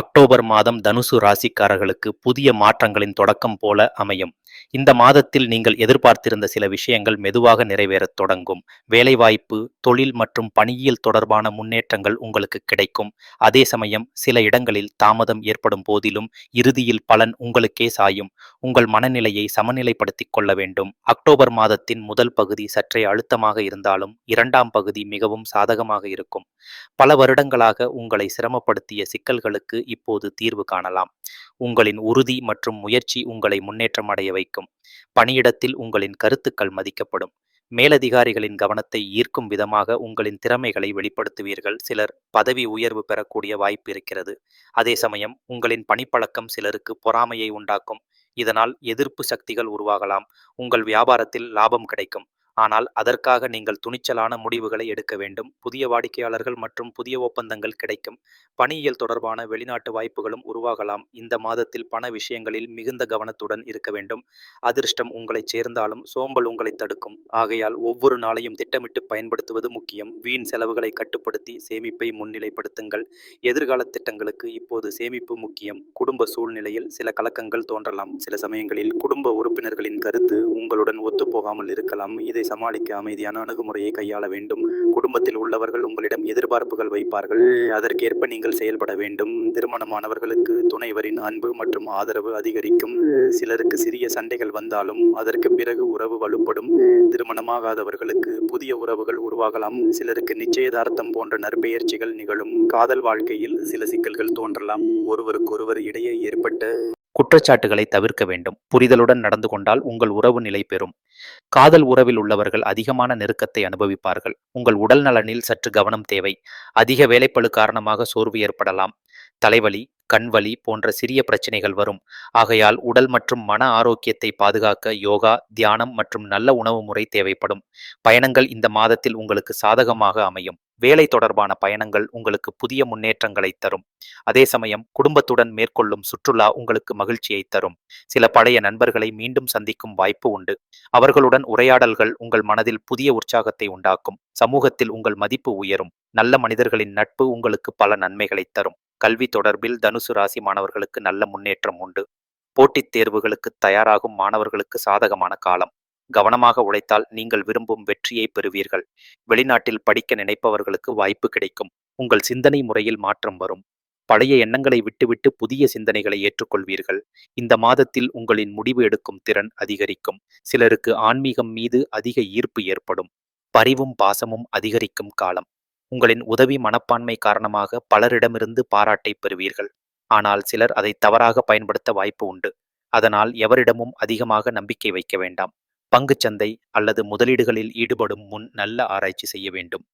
a October மாதம் தனுசு ராசிக்காரர்களுக்கு புதிய மாற்றங்களின் தொடக்கம் போல அமையும். இந்த மாதத்தில் நீங்கள் எதிர்பார்த்திருந்த சில விஷயங்கள் மெதுவாக நிறைவேறத் தொடங்கும். வேலைவாய்ப்பு, தொழில் மற்றும் பணியியல் தொடர்பான முன்னேற்றங்கள் உங்களுக்கு கிடைக்கும். அதே சமயம் சில இடங்களில் தாமதம் ஏற்படும் போதிலும் இறுதியில் பலன் உங்களுக்கே சாயும். உங்கள் மனநிலையை சமநிலைப்படுத்திக் கொள்ள வேண்டும். அக்டோபர் மாதத்தின் முதல் பகுதி சற்றே அழுத்தமாக இருந்தாலும் இரண்டாம் பகுதி மிகவும் சாதகமாக இருக்கும். பல வருடங்களாக உங்களை சிரமப்படுத்திய சிக்கல்களுக்கு அப்போது தீர்வு காணலாம். உங்களின் உறுதி மற்றும் முயற்சி உங்களை முன்னேற்றம் அடைய வைக்கும். பணியிடத்தில் உங்களின் கருத்துக்கள் மதிக்கப்படும். மேலதிகாரிகளின் கவனத்தை ஈர்க்கும் விதமாக உங்களின் திறமைகளை வெளிப்படுத்துவீர்கள். சிலர் பதவி உயர்வு பெறக்கூடிய வாய்ப்பு இருக்கிறது. அதே சமயம் உங்களின் பணிப்பழக்கம் சிலருக்கு பொறாமையை உண்டாக்கும். இதனால் எதிர்ப்பு சக்திகள் உருவாகலாம். உங்கள் வியாபாரத்தில் லாபம் கிடைக்கும். ஆனால் அதற்காக நீங்கள் துணிச்சலான முடிவுகளை எடுக்க வேண்டும். புதிய வாடிக்கையாளர்கள் மற்றும் புதிய ஒப்பந்தங்கள் கிடைக்கும். பணியியல் தொடர்பான வெளிநாட்டு வாய்ப்புகளும் உருவாகலாம். இந்த மாதத்தில் பண விஷயங்களில் மிகுந்த கவனத்துடன் இருக்க வேண்டும். அதிர்ஷ்டம் உங்களை சேர்ந்தாலும் சோம்பல் உங்களை தடுக்கும். ஆகையால் ஒவ்வொரு நாளையும் திட்டமிட்டு பயன்படுத்துவது முக்கியம். வீண் செலவுகளை கட்டுப்படுத்தி சேமிப்பை முன்னிலைப்படுத்துங்கள். எதிர்கால திட்டங்களுக்கு இப்போது சேமிப்பு முக்கியம். குடும்ப சூழ்நிலையில் சில கலக்கங்கள் தோன்றலாம். சில சமயங்களில் குடும்ப உறுப்பினர்களின் கருத்து உங்களுடன் ஒத்துப்போகாமல் இருக்கலாம். இது சமாளிக்க அமைதியான அணுகுமுறையை கையாள வேண்டும். குடும்பத்தில் உள்ளவர்கள் உங்களிடம் எதிர்பார்ப்புகள் வைப்பார்கள். அதற்கேற்ப நீங்கள் செயல்பட வேண்டும். திருமணமானவர்களுக்கு துணைவரின் அன்பு மற்றும் ஆதரவு அதிகரிக்கும். சிலருக்கு சிறிய சண்டைகள் வந்தாலும் அதற்கு பிறகு உறவு வலுப்படும். திருமணமாகாதவர்களுக்கு புதிய உறவுகள் உருவாகலாம். சிலருக்கு நிச்சயதார்த்தம் போன்ற நற்பெயர்ச்சிகள் நிகழும். காதல் வாழ்க்கையில் சில சிக்கல்கள் தோன்றலாம். ஒருவருக்கொருவர் இடையே ஏற்பட்ட குற்றச்சாட்டுகளை தவிர்க்க வேண்டும். புரிதலுடன் நடந்து கொண்டால் உங்கள் உறவு நிலை பெறும். காதல் உறவில் உள்ளவர்கள் அதிகமான நெருக்கத்தை அனுபவிப்பார்கள். உங்கள் உடல் நலனில் சற்று கவனம் தேவை. அதிக வேலைப்பளு காரணமாக சோர்வு ஏற்படலாம். தலைவலி, கண்வலி போன்ற சிறிய பிரச்சனைகள் வரும். ஆகையால் உடல் மற்றும் மன ஆரோக்கியத்தை பாதுகாக்க யோகா, தியானம் மற்றும் நல்ல உணவு முறை தேவைப்படும். பயணங்கள் இந்த மாதத்தில் உங்களுக்கு சாதகமாக அமையும். வேலை தொடர்பான பயணங்கள் உங்களுக்கு புதிய முன்னேற்றங்களை தரும். அதே சமயம் குடும்பத்துடன் மேற்கொள்ளும் சுற்றுலா உங்களுக்கு மகிழ்ச்சியை தரும். சில பழைய நண்பர்களை மீண்டும் சந்திக்கும் வாய்ப்பு உண்டு. அவர்களுடன் உரையாடல்கள் உங்கள் மனதில் புதிய உற்சாகத்தை உண்டாக்கும். சமூகத்தில் உங்கள் மதிப்பு உயரும். நல்ல மனிதர்களின் நட்பு உங்களுக்கு பல நன்மைகளை தரும். கல்வி தொடர்பில் தனுசு ராசி மாணவர்களுக்கு நல்ல முன்னேற்றம் உண்டு. போட்டித் தேர்வுகளுக்கு தயாராகும் மாணவர்களுக்கு சாதகமான காலம். கவனமாக உழைத்தால் நீங்கள் விரும்பும் வெற்றியை பெறுவீர்கள். வெளிநாட்டில் படிக்க நினைப்பவர்களுக்கு வாய்ப்பு கிடைக்கும். உங்கள் சிந்தனை முறையில் மாற்றம் வரும். பழைய எண்ணங்களை விட்டுவிட்டு புதிய சிந்தனைகளை ஏற்றுக்கொள்வீர்கள். இந்த மாதத்தில் உங்களின் முடிவு எடுக்கும் திறன் அதிகரிக்கும். சிலருக்கு ஆன்மீகம் மீது அதிக ஈர்ப்பு ஏற்படும். பரிவும் பாசமும் அதிகரிக்கும் காலம். உங்களின் உதவி மனப்பான்மை காரணமாக பலரிடமிருந்து பாராட்டை பெறுவீர்கள். ஆனால் சிலர் அதை தவறாக பயன்படுத்த வாய்ப்பு உண்டு. அதனால் எவரிடமும் அதிகமாக நம்பிக்கை வைக்க வேண்டாம். பங்குச்சந்தை அல்லது முதலீடுகளில் ஈடுபடும் முன் நல்ல ஆராய்ச்சி செய்ய வேண்டும்.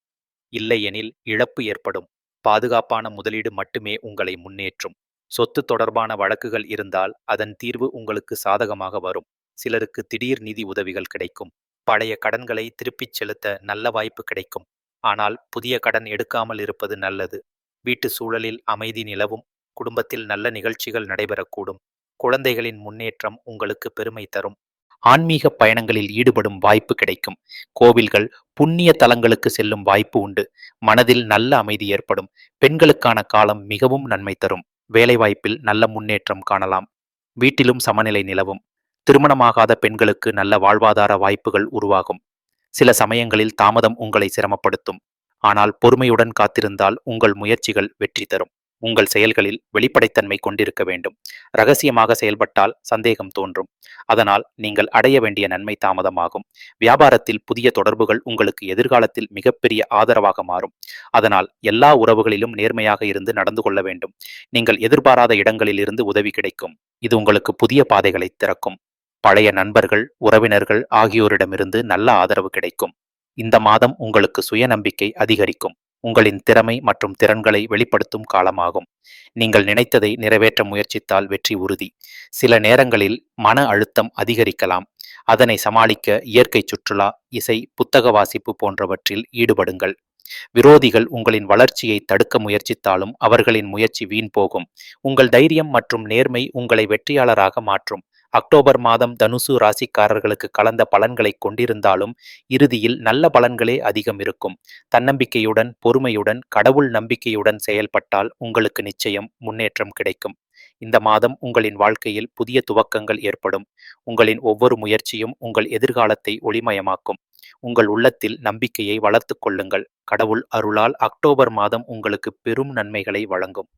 இல்லையெனில் இழப்பு ஏற்படும். பாதுகாப்பான முதலீடு மட்டுமே உங்களை முன்னேற்றும். சொத்து தொடர்பான வழக்குகள் இருந்தால் அதன் தீர்வு உங்களுக்கு சாதகமாக வரும். சிலருக்கு திடீர் நிதி உதவிகள் கிடைக்கும். பழைய கடன்களை திருப்பிச் செலுத்த நல்ல வாய்ப்பு கிடைக்கும். ஆனால் புதிய கடன் எடுக்காமல் இருப்பது நல்லது. வீட்டு சூழலில் அமைதி நிலவும். குடும்பத்தில் நல்ல நிகழ்ச்சிகள் நடைபெறக்கூடும். குழந்தைகளின் முன்னேற்றம் உங்களுக்கு பெருமை தரும். ஆன்மீக பயணங்களில் ஈடுபடும் வாய்ப்பு கிடைக்கும். கோவில்கள், புண்ணிய தலங்களுக்கு செல்லும் வாய்ப்பு உண்டு. மனதில் நல்ல அமைதி ஏற்படும். பெண்களுக்கான காலம் மிகவும் நன்மை தரும். வேலைவாய்ப்பில் நல்ல முன்னேற்றம் காணலாம். வீட்டிலும் சமநிலை நிலவும். திருமணமாகாத பெண்களுக்கு நல்ல வாழ்வாதார வாய்ப்புகள் உருவாகும். சில சமயங்களில் தாமதம் உங்களை சிரமப்படுத்தும். ஆனால் பொறுமையுடன் காத்திருந்தால் உங்கள் முயற்சிகள் வெற்றி தரும். உங்கள் செயல்களில் வெளிப்படைத்தன்மை கொண்டிருக்க வேண்டும். ரகசியமாக செயல்பட்டால் சந்தேகம் தோன்றும். அதனால் நீங்கள் அடைய வேண்டிய நன்மை தாமதமாகும். வியாபாரத்தில் புதிய தொடர்புகள் உங்களுக்கு எதிர்காலத்தில் மிகப்பெரிய ஆதரவாக மாறும். அதனால் எல்லா உறவுகளிலும் நேர்மையாக இருந்து நடந்து கொள்ள வேண்டும். நீங்கள் எதிர்பாராத இடங்களில் இருந்து உதவி கிடைக்கும். இது உங்களுக்கு புதிய பாதைகளை திறக்கும். பழைய நண்பர்கள், உறவினர்கள் ஆகியோரிடமிருந்து நல்ல ஆதரவு கிடைக்கும். இந்த மாதம் உங்களுக்கு சுயநம்பிக்கை அதிகரிக்கும். உங்களின் திறமை மற்றும் திறன்களை வெளிப்படுத்தும் காலமாகும். நீங்கள் நினைத்ததை நிறைவேற்ற முயற்சித்தால் வெற்றி உறுதி. சில நேரங்களில் மன அழுத்தம் அதிகரிக்கலாம். அதனை சமாளிக்க இயற்கை சுற்றுலா, இசை, புத்தக வாசிப்பு போன்றவற்றில் ஈடுபடுங்கள். விரோதிகள் உங்களின் வளர்ச்சியை தடுக்க முயற்சித்தாலும் அவர்களின் முயற்சி வீண் போகும். உங்கள் தைரியம் மற்றும் நேர்மை உங்களை வெற்றியாளராக மாற்றும். அக்டோபர் மாதம் தனுசு ராசிக்காரர்களுக்கு கலந்த பலன்களை கொண்டிருந்தாலும் இறுதியில் நல்ல பலன்களே அதிகம் இருக்கும். தன்னம்பிக்கையுடன் பொறுமையுடன் கடவுள் நம்பிக்கையுடன் செயல்பட்டால் உங்களுக்கு நிச்சயம் முன்னேற்றம் கிடைக்கும். இந்த மாதம் உங்களின் வாழ்க்கையில் புதிய துவக்கங்கள் ஏற்படும். உங்களின் ஒவ்வொரு முயற்சியும் உங்கள் எதிர்காலத்தை ஒளிமயமாக்கும். உங்கள் உள்ளத்தில் நம்பிக்கையை வளர்த்து கொள்ளுங்கள். கடவுள் அருளால் அக்டோபர் மாதம் உங்களுக்கு பெரும் நன்மைகளை வழங்கும்.